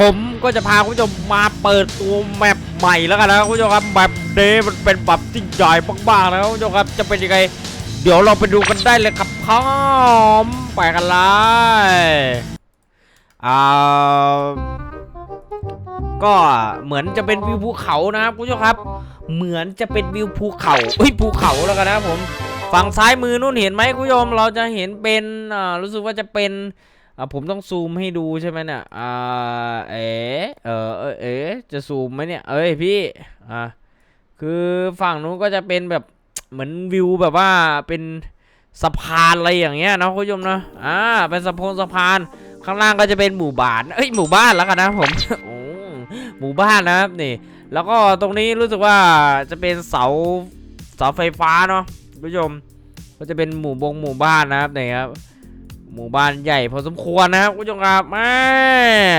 ผมก็จะพาคุณผู้ชมมาเปิดตัวแมปใหม่แล้วกันนะคุณผู้ชมครับแมปเดมันเป็นแบบจริงใหญ่มากๆนะครับคุณผู้ชมครับจะเป็นยังไง เดี๋ยวเราไปดูกันได้เลยครับพร้อมไปกันเลยอ่าก็เหมือนจะเป็นวิวภูเขานะครับคุณผู้ชมครับ เหมือนจะเป็นวิวภูเขาเฮ้ยภูเขาแล้วกันนะผม ฝั่งซ้ายมือนู่นเห็นไหมคุณผู้ชมเราจะเห็นเป็นอ่ารู้สึกว่าจะเป็น อ่าผมต้องซูมให้ดูใช่ไหมเนี่ยอ่าเอ๋เออเออเอ๋จะซูมไหมเนี่ยเอ้ยพี่อ่าคือฝั่งนู้นก็จะเป็นแบบเหมือนวิวแบบว่าเป็นสะพานอะไรอย่างเงี้ยนะคุณผู้ชมนะอ่าเป็นสะพงสะพานข้างล่างก็จะเป็นหมู่บ้านเอ้ยหมู่บ้านแล้วกันนะผมโอ้หมู่บ้านนะครับนี่ แล้วก็ตรงนี้รู้สึกว่าจะเป็นเสาเสาไฟฟ้าเนาะคุณผู้ชมก็จะเป็นหมู่บงหมู่บ้านนะครับนี่ครับ หมู่บ้านใหญ่พอสมควรนะครับคุณผู้ชมครับแม่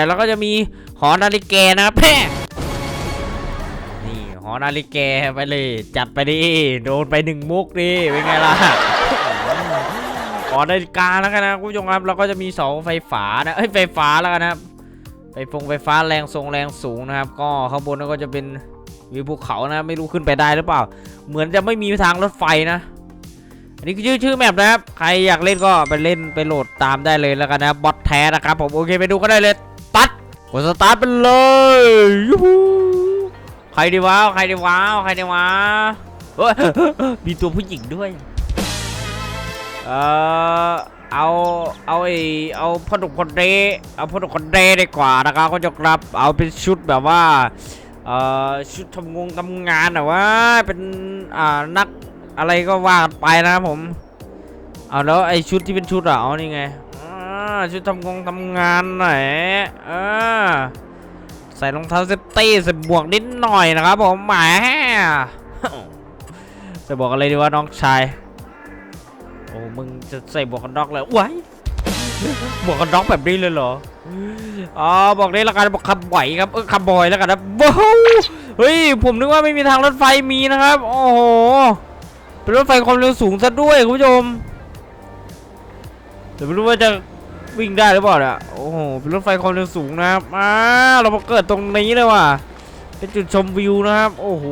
แล้วก็จะมีหอนาฬิกานะครับแม่นี่หอนาฬิกาไปเลย จัดไปดิโดนไปหนึ่งมุกดิเป็นไงล่ะหอนาฬิกาแล้วกันนะคุณผู้ชมครับแล้วก็จะมีเสาไฟฟ้านะเอ้ยไฟฟ้าแล้วกันนะครับไฟฟงไฟฟ้าแรงทรงแรงสูงนะครับ ก็ข้างบนก็จะเป็นวิวภูเขานะ ไม่รู้ขึ้นไปได้หรือเปล่า เหมือนจะไม่มีทางรถไฟนะ อันนี้คือชื่อชื่อแมปนะครับ ใครอยากเล่นก็ไปเล่นไปโหลดตามได้เลยแล้วกันนะบอทแท้นะครับผมโอเคไปดูกันได้เลยตัดกดสตาร์ทไปเลยยูฮูใครดีวะใครดีวะใครดีวะเฮ้ยมีตัวผู้หญิงด้วย เอ่อเอาเอาไอเอาพอดุกคนเดเอาพอดุกคนเดดีกว่านะครับก็จะครับเอาเป็นชุดแบบว่าเอ่อชุดทำงงทำงานแบบว่าเป็นอ่านัก อะไรก็ว่าไปนะครับผม เอาแล้วไอชุดที่เป็นชุดอะเอานี่ไงชุดทำงงทำงานหน่อยอ่าใส่รองเท้าเซฟตี้ใส่หมวกนิดหน่อยนะครับผมแหมจะบอกอะไรดีว่าน้องชาย โอ้ มึงจะใส่หมวกกันน็อกเลยว้ายหมวกกันน็อกแบบนี้เลยเหรอ อ๋อ บอกได้ละกันบอกขับไหวครับ เออขับบอยแล้วกันนะว้าวเฮ้ย ผมนึกว่าไม่มีทางรถไฟมีนะครับ โอ้โห เป็นรถไฟความเร็วสูงซะด้วยคุณผู้ชมแต่ไม่รู้ว่าจะวิ่งได้หรือเปล่าเนี่ยโอ้โหเป็นรถไฟความเร็วสูงนะครับอ่าเรามาเกิดตรงนี้เลยว่ะเป็นจุดชมวิวนะครับ โอ้โห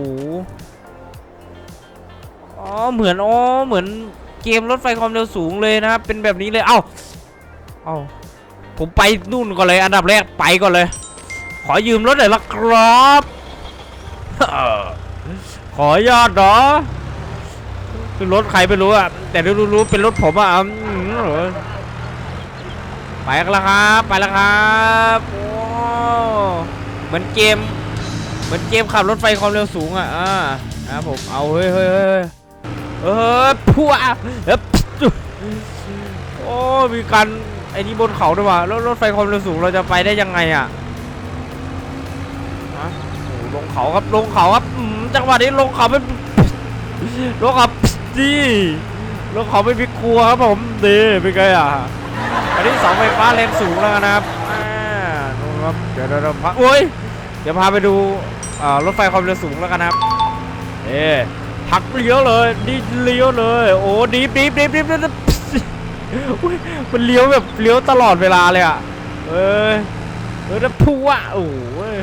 อ๋อเหมือนอ๋อเหมือนเกมรถไฟความเร็วสูงเลยนะครับเป็นแบบนี้เลยเอ้าเอ้าผมไปนู่นก่อนเลย อันดับแรกไปก่อนเลย ขอยืมรถหน่อยละครับขออนุญาตเนาะ รถใครไม่รู้อะแต่รู้รู้ๆเป็นรถผมอะอืมไปแล้วครับไปแล้วครับโอ้เหมือนเกม เหมือนเกมขับรถไฟความเร็วสูงอะอ่านะครับผมเอาเฮ้ยเฮ้ยเฮ้ยเออพัวเอ๊ะโอ้มีการไอ้นี่บนเขาด้วยว่ะแล้วรถไฟความเร็วสูงเราจะไปได้ยังไงอะฮะลงเขาครับลงเขาครับอืมจังหวะนี้ลงเขาเป็นรถขับ ดีรถเขาไม่พิกลัวครับผมดีเป็นไงอะอันนี้เสาไฟฟ้าแรงสูงแล้วนะครับนู่นครับเดี๋ยวเดี๋ยวเดี๋ยวพาโอ้ยเดี๋ยวพาไปดูรถไฟความเร็วสูงแล้วกันครับเอ๊หักเลี้ยวเลยดีเลี้ยวเลย โอ้ดีบดีบดีบดีบดีมันเลี้ยวแบบเลี้ยวตลอดเวลาเลยอะเอ้ยเออแล้วพัวโอ้ย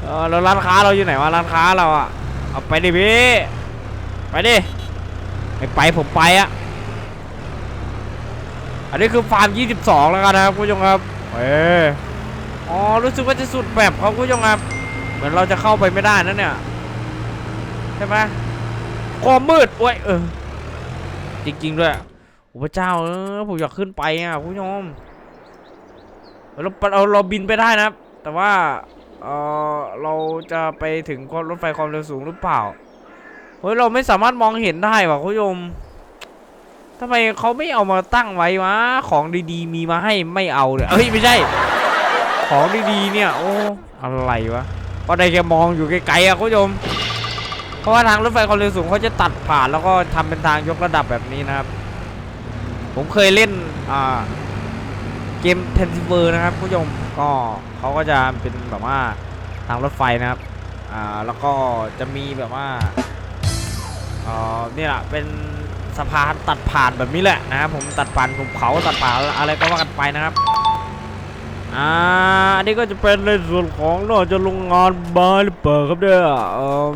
เออแล้วร้านค้าเราอยู่ไหนวะร้านค้าเราอะเอาไปดิพี่ ไปดิไม่ไปผมไปอะอันนี้คือฟาร์ม 22 แล้วกันนะครับคุณผู้ชมครับเอออ๋อรู้สึกว่าจะสุดแบบครับคุณผู้ชมครับ เหมือนเราจะเข้าไปไม่ได้นั่นเนี่ยใช่ไหมความมืดโอ้ยเออจริงๆด้วยโอ้พระเจ้าเออผมอยากขึ้นไปอะคุณผู้ชมเราเราเราบินไปได้นะครับ แต่ว่าเออเราจะไปถึงรถไฟความเร็วสูงหรือเปล่า เฮ้ยเราไม่สามารถมองเห็นได้ว่ะคุณผู้ชมทำไมเขาไม่เอามาตั้งไว้วะของดีๆ มีมาให้ไม่เอาเลยเฮ้ยไม่ใช่ ของดีๆเนี่ย โอ้อะไรวะก็ได้แค่มองอยู่ไกลๆอะคุณผู้ชมเพราะว่าทางรถไฟความเร็วสูงเขาจะตัดผ่านแล้วก็ทำเป็นทางยกระดับแบบนี้นะครับ ผมเคยเล่นอ่าเกมเทนซิเวอร์นะครับคุณผู้ชมก็เขาก็จะเป็นแบบว่าทางรถไฟนะครับอ่าแล้วก็จะมีแบบว่า อ่อนี่แหละเป็นสะพานตัดผ่านแบบนี้แหละนะครับผมตัดผ่านภูเขาตัดผ่านอะไรก็ว่ากันไปนะครับอ่าอันนี้ก็จะเป็นในส่วนของนอกจะโรงงานบาร์หรือเปล่าครับเนี่ยเออ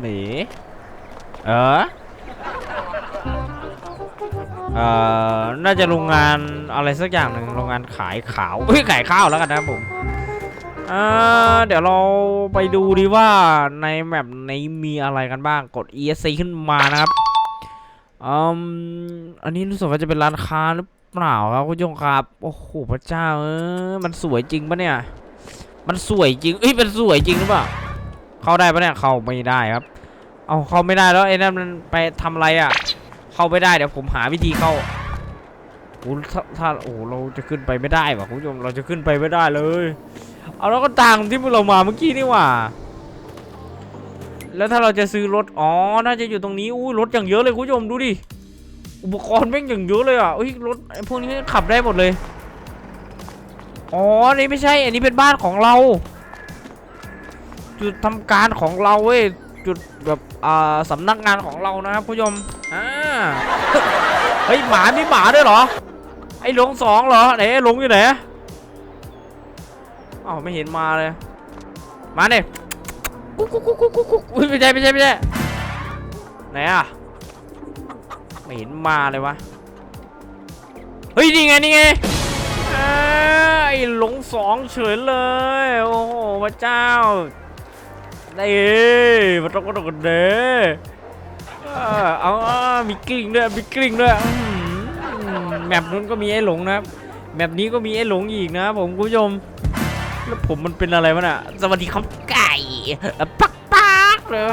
หนีเออเอ่อน่าจะโรงงานอะไรสักอย่างหนึ่งโรงงานขายขาวเฮ้ยขายข้าวแล้วกันนะครับผม อ่าเดี๋ยวเราไปดูดีว่าในแมปนี้มีอะไรกันบ้างกด ESC ขึ้นมานะครับอืมอันนี้รู้สึกว่าจะเป็นร้านค้าหรือเปล่าครับคุณผู้ชมครับ โอ้โหพระเจ้าเออมันสวยจริงปะเนี่ย มันสวยจริงเอ้ยมันสวยจริงหรือเปล่าเข้าได้ปะเนี่ยเข้าไม่ได้ครับ เอาเข้าไม่ได้แล้วไอ้นั่นมันไปทำอะไรอะ เข้าไม่ได้เดี๋ยวผมหาวิธีเข้าโอ้ถ้าถ้าโอ้เราจะขึ้นไปไม่ได้ว่ะคุณผู้ชมเราจะขึ้นไปไม่ได้เลย เอาแล้วก็ต่างที่เรามาเมื่อกี้นี่หว่า แล้วถ้าเราจะซื้อรถ อ๋อ น่าจะอยู่ตรงนี้อู้ยรถอย่างเยอะเลยคุณผู้ชมดูดิ อุปกรณ์แม่งอย่างเยอะเลยอะเอ้ยรถพวกนี้ขับได้หมดเลย อ๋อ นี่ไม่ใช่ อันนี้เป็นบ้านของเรา จุดทำการของเราเว้ย จุดแบบอ่าสำนักงานของเรานะครับผู้ชม อ่า เฮ้ยหมามีหมาด้วยเหรอ ไอ้หลงสองเหรอไหนหลงอยู่ไหน อ้าวไม่เห็นมาเลย มาเนี่ยกุ๊กกุ๊กกุ๊กกุ๊กกุ๊กคุกอุ๊ยไม่ใช่ไม่ใช่ไม่ใช่ไหนอะไม่เห็นมาเลยวะเฮ้ยนี่ไงนี่ไงไอ้หลงสองเฉยเลยโอ้โหพระเจ้าได้มันต้องกระโดดเด้อเอาเอามีกลิ้งด้วยมีกลิ้งด้วยแมปนู้นก็มีไอ้หลงนะครับแมปนี้ก็มีไอ้หลงอีกนะครับผมคุณผู้ชม แล้วผมมันเป็นอะไรวะน่ะ สวัสดีครับไก่ ปักปักเลย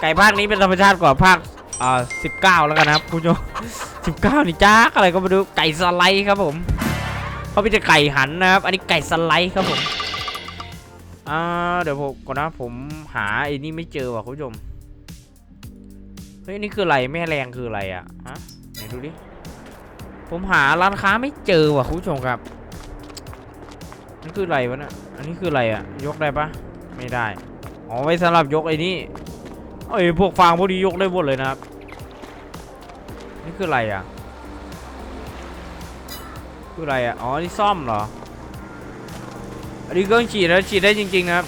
ไก่ภาคนี้เป็นธรรมชาติกว่าภาค อ่าสิบเก้าแล้วกันนะครับคุณผู้ชมสิบเก้านี่จ้ากอะไรก็มาดูไก่สไลด์ครับผมเขาไม่ใช่ไก่หันนะครับ อันนี้ไก่สไลด์ครับผม อ่า เดี๋ยวผมก่อนนะผมหาไอ้นี่ไม่เจอว่ะคุณผู้ชม เฮ้ยนี่คืออะไรแม่แรงคืออะไรอะฮะไหนดูดิ ผมหาร้านค้าไม่เจอว่ะคุณผู้ชมครับ นี่คืออะไรวะนี่ยอันนี้คืออะไรอะยกได้ปะไม่ได้ อ๋อ ไว้สำหรับยกไอ้นี่เอ้ยพวกฟางพวกนี้ยกได้หมดเลยนะครับ นี่คืออะไรอะคืออะไรอะอ๋อ นี่ซ่อมเหรอ อันนี้เครื่องฉีดแล้วฉีดได้จริงๆนะครับ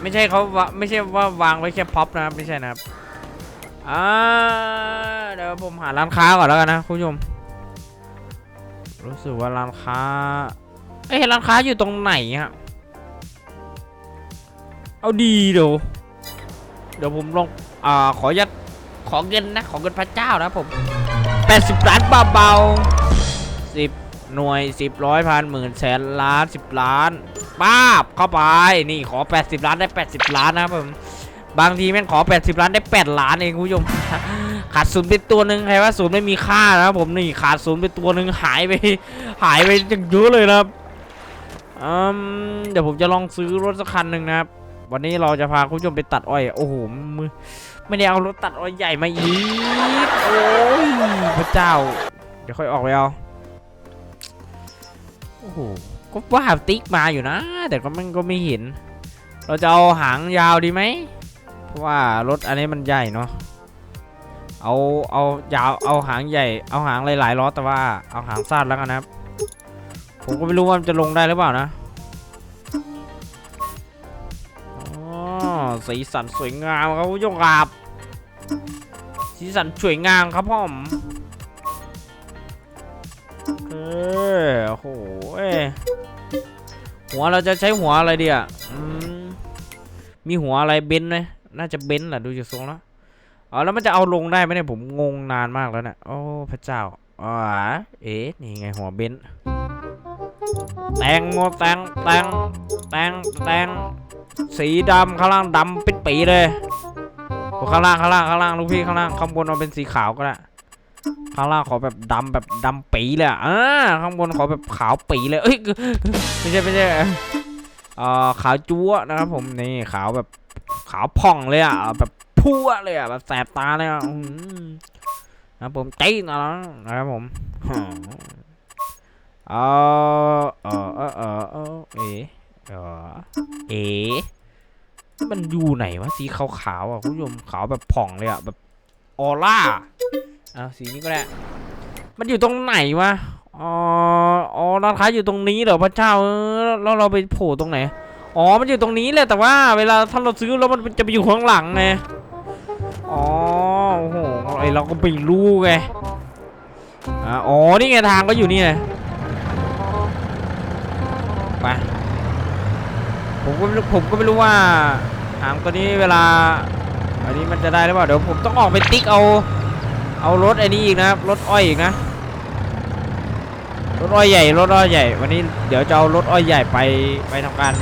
ไม่ใช่เขาวไม่ใช่ว่าวางไว้แค่พ็อปนะครับ ไม่ใช่นะครับอ่าเดี๋ยวผมหาร้านค้าก่อนแล้วกันนะคุณผู้ชม รู้สึกว่าร้านค้า เอ้ยร้านค้าอยู่ตรงไหนฮะเอาดีเดี๋ยวเดี๋ยวผมลองอ่าขอยัดขอเงินนะขอเงินพระเจ้านะผม80ล้านเบาๆ10 หน่วย 10ร้อยพันหมื่นแสนล้าน10 ล้านป้าบเข้าไปนี่ขอ 80 ล้านได้ 80 ล้านนะผมบางทีแม่งขอ 80 ล้านได้ 8 ล้านเองคุณผู้ชมขาดศูนย์ไปตัวหนึ่งใครว่าศูนย์ไม่มีค่านะครับผมนี่ขาดศูนย์ไปตัวหนึ่งหายไป หายไปอย่างเยอะเลยนะครับ อืมเดี๋ยวผมจะลองซื้อรถสักคันหนึ่งนะครับ วันนี้เราจะพาคุณผู้ชมไปตัดอ้อย โอ้โหมือไม่ได้เอารถตัดอ้อยใหญ่มาอีก โอ้ยพระเจ้า เดี๋ยวค่อยออกไปเอา โอ้โห ก็ว่าติ๊กมาอยู่นะ แต่ก็มันก็ไม่เห็น เราจะเอาหางยาวดีไหม เพราะว่ารถอันนี้มันใหญ่เนาะ เอา เอายาว เอาหางใหญ่ เอาหางหลายๆล้อแต่ว่า เอาหางสั้นแล้วกันนะครับ ผมก็ไม่รู้ว่ามันจะลงได้หรือเปล่านะอ๋อสีสันสวยงามครับผู้ชมครับสีสันสวยงามครับพ่อมเออโอ้โหหัวเราจะใช้หัวอะไรดีอะมีหัวอะไรเบนไหมน่าจะเบนแหละดูจากทรงแล้วอ๋อแล้วมันจะเอาลงได้ไหมเนี่ยผมงงนานมากแล้วเนี่ยโอ้พระเจ้าอ๋อเอ๊ะนี่ไงหัวเบนซ์ แตงโมแตงแตงแตงแตงสีดำข้างล่างดำป็นปีเลยข้างล่างข้างล่างข้างล่างลูกพี่ข้างล่างข้างบนเอาเป็นสีขาวก็ได้ข้างล่างขอแบบดำแบบดำปีเลยอ่าข้างบนขอแบบขาวปีเลยเอ้ยไม่ใช่ไม่ใช่เอ่อขาวจั๊วนะครับผมนี่ขาวแบบขาวผ่องเลยอะแบบพั่วเลยอะแบบแสบตาเลยอะนะผมใจนะนะครับผม ออเออเออเออเออเอ๋เออเอ๋มันอยู่ไหนวะสีขาวๆอะคุณผู้ชมขาวแบบผ่องเลยอะแบบออร่าอะสีนี้ก็ได้มันอยู่ตรงไหนวะอ๋ออ๋อร้านค้าอยู่ตรงนี้เหรอพระเจ้าเออแล้วเราไปโผล่ตรงไหนอ๋อ มันอยู่ตรงนี้แหละ แต่ว่าเวลาถ้าเราซื้อแล้วมันจะไปอยู่ข้างหลังไง อ๋อ โอ้โหไอเราก็ไม่รู้ไงอ่าอ๋อ นี่ไงทางก็อยู่นี่ไงไป ผมก็ไม่รู้ผมก็ไม่รู้ว่าหางตัวนี้เวลา อันนี้มันจะได้หรือเปล่าเดี๋ยวผมต้องออกไปติ๊กเอา เอารถไอ้นี้อีกนะครับรถอ้อยอีกนะรถอ้อยใหญ่รถอ้อยใหญ่ วันนี้เดี๋ยวจะเอารถอ้อยใหญ่ไปไปทำการ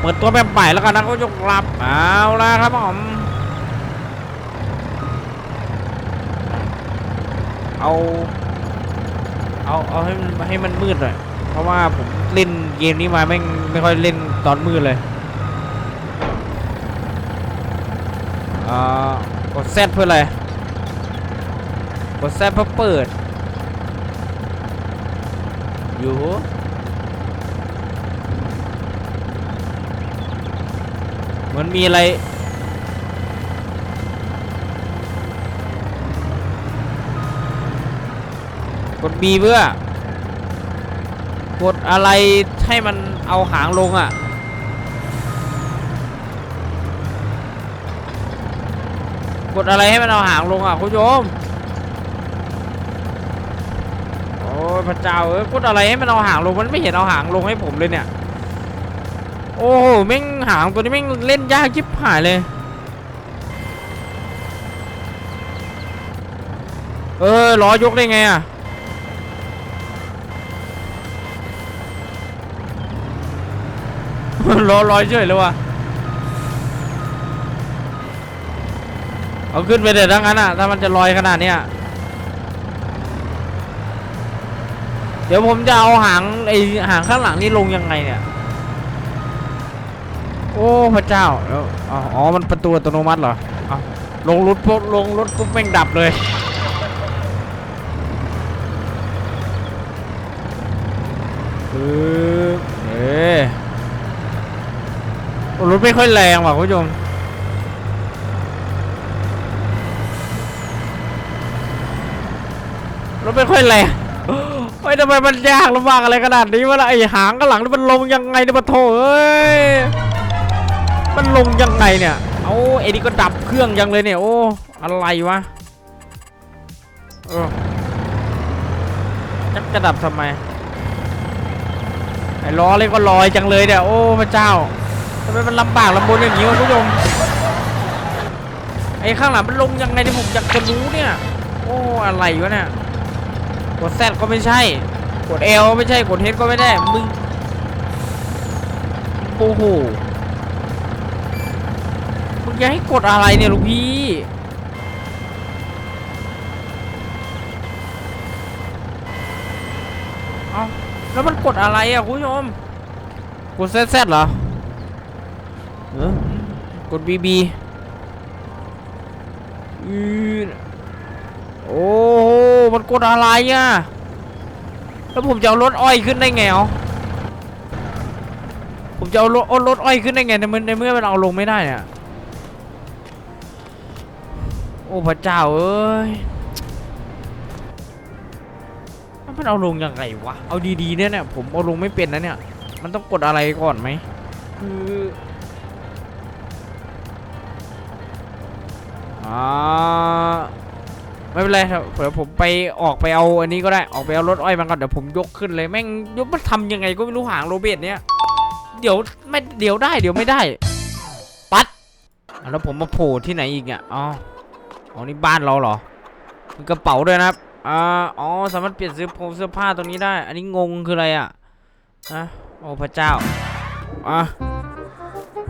เปิดตัวแบบใหม่แล้วกันนะก็ยกรับเอาละครับผมเอาเอาเอาให้มันให้มันมืดหน่อย เพราะว่าผมเล่นเกมนี้มาไม่งไม่ค่อยเล่นตอนมืดเลยอ่ากดแซดเพื่ออะไร กดแซดเพื่อเปิด อยู่มันมีอะไรกด B เพื่อ กดอะไรให้มันเอาหางลงอะ กดอะไรให้มันเอาหางลงอะคุณผู้ชม โอ้ยพระเจ้าเอ้ยกดอะไรให้มันเอาหางลง มันไม่เห็นเอาหางลงให้ผมเลยเนี่ย โอ้โหแม่งหางตัวนี้แม่งเล่นยากชิบหายเลยเออล้อยกได้ไงอะ ล้อลอยเฉยเลยว่ะเอาขึ้นไปเด็ดทั้งนั้นอะถ้ามันจะลอยขนาดเนี้ยเดี๋ยวผมจะเอาหางไอหางข้างหลังนี่ลงยังไงเนี่ย โอ้พระเจ้าแล้วอ๋ออ๋อมันประตูอัตโนมัติเหรอเอาลงรถปุ๊บลงรถปุ๊บแม่งดับเลยปึ๊บเอ๊ะรถ ไม่ค่อยแรงว่ะคุณผู้ชมรถไม่ค่อยแรงเฮ้ยทำไมมันยากลำบากอะไรขนาดนี้วะล่ะไอหางข้างหลังนี่มันลงยังไงเนี่ยปะโถเอ้ยมันลงยังไงเนี่ยเอาไอนี่ก็ดับเครื่องยังเลยเนี่ยโอ้อะไรวะเออจะจะดับทำไมไอ้ล้อเล็กก็ลอยจังเลยเนี่ยโอ้พระเจ้า ทำไมมันลำบากลำบนอย่างนี้วะคุณผู้ชมไอ้ข้างหลังมันลงยังไงเนี่ยผมอยากจะรู้เนี่ย โอ้อะไรวะเนี่ยกดแซดก็ไม่ใช่ กดเอลไม่ใช่กดเฮดก็ไม่ได้มึงโอ้โหมึงจะให้กดอะไรเนี่ยลูกพี่เอาแล้วมันกดอะไรอะคุณผู้ชมกดแซดแซดเหรอ เออกดบีบีอือโอ้โหมันกดอะไรอะแล้วผมจะเอารถอ้อยขึ้นได้ไงอ๋อผมจะเอารถเอารถอ้อยขึ้นได้ไงในเมื่อในเมื่อมันเอาลงไม่ได้เนี่ยโอ้พระเจ้าเอ้ยมันเอาลงยังไงวะ เอาดีๆเนี่ยเนี่ยผมเอาลงไม่เป็นนะเนี่ย มันต้องกดอะไรก่อนไหม คือ อ่าไม่เป็นไรครับเดี๋ยวผมไปออกไปเอาอันนี้ก็ได้ออกไปเอารถอ้อยมันก่อนเดี๋ยวผมยกขึ้นเลยแม่งยกมันทำยังไงก็ไม่รู้หางโรเบิร์ตเนี่ยเดี๋ยวไม่เดี๋ยวได้เดี๋ยวไม่ได้ ปัดแล้วผมมาโผล่ที่ไหนอีกเนี่ยอ๋ออ๋อนี่บ้านเราเหรอมีกระเป๋าด้วยนะครับอ่าอ๋อสามารถเปลี่ยนเสื้อผงเสื้อผ้าตรงนี้ได้ อันนี้งงคืออะไรอะอะโอ้พระเจ้าอะ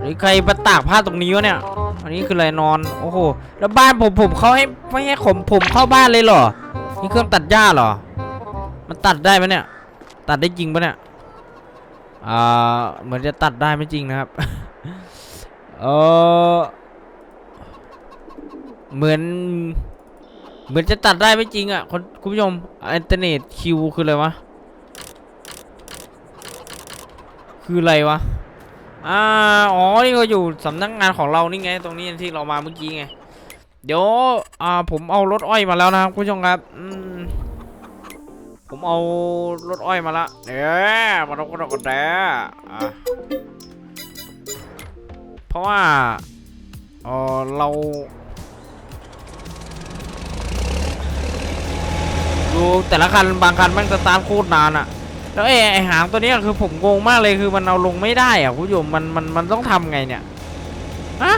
รือใครมาตากผ้าตรงนี้วะเนี่ย อันนี้คืออะไรนอน โอ้โห แล้วบ้านผมผมเขาให้ไม่ให้ผมผมเข้าบ้านเลยเหรอ นี่เครื่องตัดหญ้าเหรอ มันตัดได้ไหมเนี่ย ตัดได้จริงปะเนี่ย อ่า เหมือนจะตัดได้ไม่จริงนะครับ เออเหมือน เหมือนจะตัดได้ไม่จริงอะคนคุณผู้ชมอินเทอร์เน็ตคิวคืออะไรวะ คืออะไรวะ อ่าอ๋อนี่ก็อยู่สำนักงานของเรานี่ไง ตรงนี้ที่เรามาเมื่อกี้ไง เดี๋ยวอ่าผมเอารถอ้อยมาแล้วนะครับคุณผู้ชมครับอืมผมเอารถอ้อยมาละเด้มาต้องกระดกกระแดอะเพราะว่าเออเราดูแต่ละคันบางคันมันสตาร์ทโคตรนานอะ แล้วไอ้ไอ้หางตัวนี้คือผมงงมากเลยคือมันเอาลงไม่ได้อะคุณผู้ชมมันมันมันต้องทำไงเนี่ยฮะ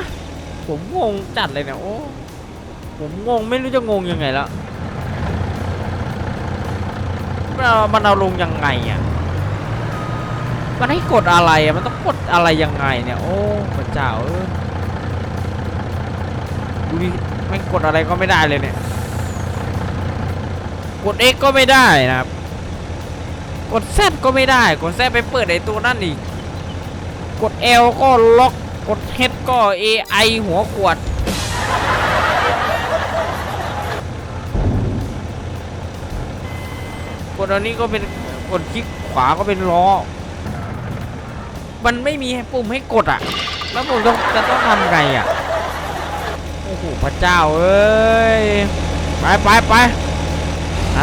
ผมงงจัดเลยเนี่ยโอ้ผมงงไม่รู้จะงงยังไงแล้วมันเอามันเอาลงยังไงอะมันให้กดอะไรอะมันต้องกดอะไรยังไงเนี่ยโอ้พระเจ้าเอ้ยดูดิแม่กดอะไรก็ไม่ได้เลยเนี่ยกด X ก็ไม่ได้นะครับ กด Z ก็ไม่ได้ กด Z ไปเปิดไอตัวนั่นอีก กด L ก็ล็อก กด H ก็ AI หัวขวด กดอันนี้ก็เป็นกดคลิกขวาก็เป็นล้อ มันไม่มีปุ่มให้กดอะ แล้วผมต้องจะต้องทำไงอะ โอ้โหพระเจ้าเอ้ย ไปไปไป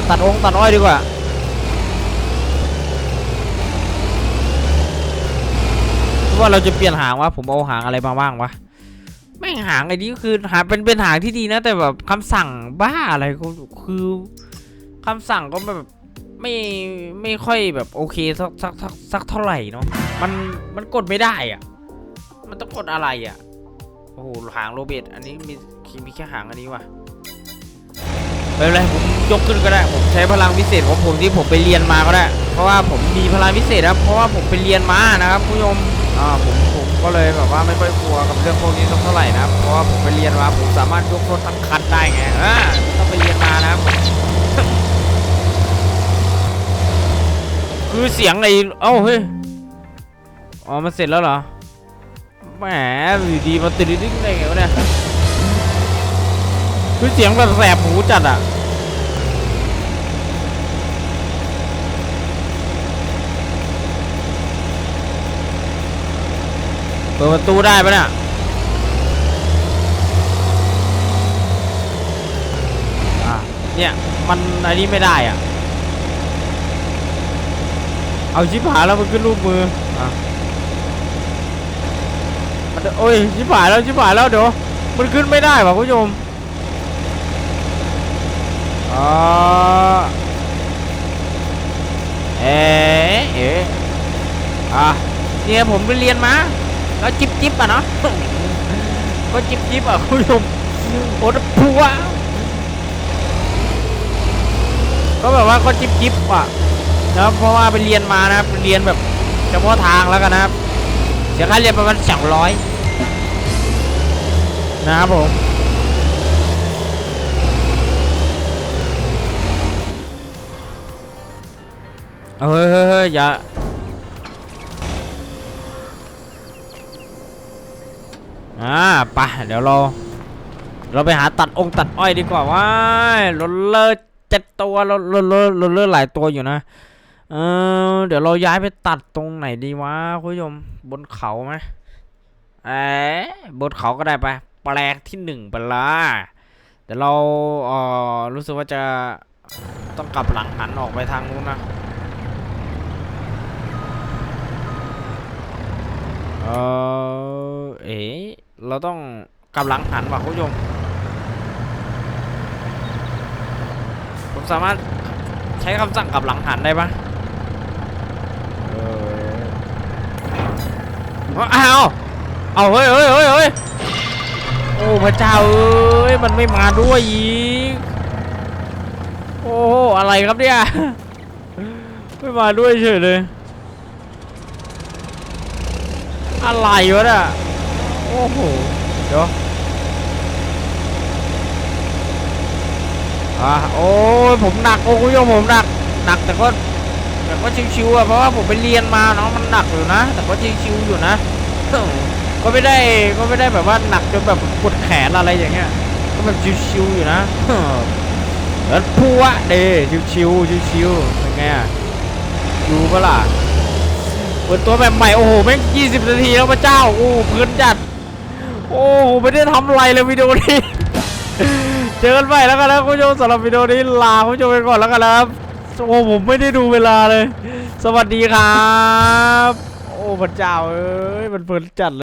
ตัดองตัดอ้อยดีกว่า ว่าเราจะเปลี่ยนหางวะผมเอาหางอะไรมาบ้างวะแม่งหางไอ้นี้คือหาเป็นเป็นหางที่ดีนะ แต่แบบคำสั่งบ้าอะไรก็คือคำสั่งก็แบบไม่ไม่ค่อยแบบโอเคสักสักสักสักเท่าไหร่เนาะมันมันกดไม่ได้อะมันต้องกดอะไรอะโอ้โหหางโรเบตอันนี้มีมีแค่หางอันนี้ว่ะไม่เป็นไรผม ยกขึ้นก็ได้ ผมใช้พลังพิเศษของผมที่ผมไปเรียนมาก็ได้ เพราะว่าผมมีพลังพิเศษครับ เพราะว่าผมไปเรียนมานะครับผู้ชมอ่าผมผมก็เลยแบบว่าไม่ค่อยกลัวกับเรื่องพวกนี้สักเท่าไหร่นะครับ เพราะว่าผมไปเรียนมาผมสามารถยกรถทั้งคันได้ไงอ่าต้องไปเรียนมานะครับคือเสียงไอ้เอ้าเฮ้ยอ๋อมันเสร็จแล้วเหรอแหมอยู่ดีมาติดดิ้งได้ไงวะเนี่ยคือเสียงแบบแสบหูจัดอะ เปิดประตูได้ปะเนี่ยอะเนี่ย มันอันนี้ไม่ได้อะ เอาชิบหายแล้วมันขึ้นรูปมืออะมันโอ้ยชิบหายแล้วชิบหายแล้วเดี๋ยวมันขึ้นไม่ได้ว่ะคุณผู้ชมอ๋อเอ๊ะเอ๊ะอะเนี่ยผมไปเรียนมา แล้วจิบจิบอะเนาะก็จิบจิบอะคุณผู้ชมโอ้ผัวก็แบบว่าก็จิบจิบอะนะเพราะว่าไปเรียนมานะครับเรียนแบบเฉพาะทางแล้วกันนะครับเสียค่าเรียนประมาณสองร้อยนะครับผมเฮ้ยเฮ้ยเฮ้ยอย่า อ่าไปเดี๋ยวเรา เราไปหาตัดองค์ตัดอ้อยดีกว่าว้ายรถเลอเจ็ดตัวรถรถรถรถเลอหลายตัวอยู่นะเออเดี๋ยวเราย้ายไปตัดตรงไหนดีวะคุณผู้ชมบนเขาไหมเอ๊บนเขาก็ได้ไปแปลกที่หนึ่งไปละเดี๋ยวเราเออรู้สึกว่าจะต้องกลับหลังหันออกไปทางนู้นนะเออเอ๋ เราต้องกลับหลังหันว่ะคุณผู้ชมผมสามารถใช้คำสั่งกลับหลังหันได้ปะเอออ้าวเอาเฮ้ยเฮ้ยเฮ้ยเฮ้ยโอ้พระเจ้าเอ้ยมันไม่มาด้วยอีกโอ้อะไรครับเนี่ยไม่มาด้วยเฉยเลยอะไรวะเนี่ย โอ้โห เดี๋ยวอะโอ้ยผมหนักโอ้คุณผู้ชมผมหนักหนักแต่ก็แต่ก็ชิวๆอะเพราะว่าผมไปเรียนมาเนาะมันหนักอยู่นะ แต่ก็ชิวๆอยู่นะก็ไม่ได้ก็ไม่ได้แบบว่าหนักจนแบบปวดแขนอะไรอย่างเงี้ยก็แบบชิวๆอยู่นะแล้วพัวเดชิวๆชิวๆเป็นไงอะดูเปล่ะเปิดตัวแบบใหม่โอ้โหแม่ง20นาทีแล้วพระเจ้าโอ้พื้นจัด โอ้โหไม่ได้ทำอะไรเลยวิดีโอนี้ เจอกันใหม่แล้วกันนะคุณผู้ชมสำหรับวิดีโอนี้ลาคุณผู้ชมไปก่อนแล้วกันนะครับโอ้ผมไม่ได้ดูเวลาเลย สวัสดีครับ โอ้พระเจ้าเอ้ยมันเพลินจัดเลย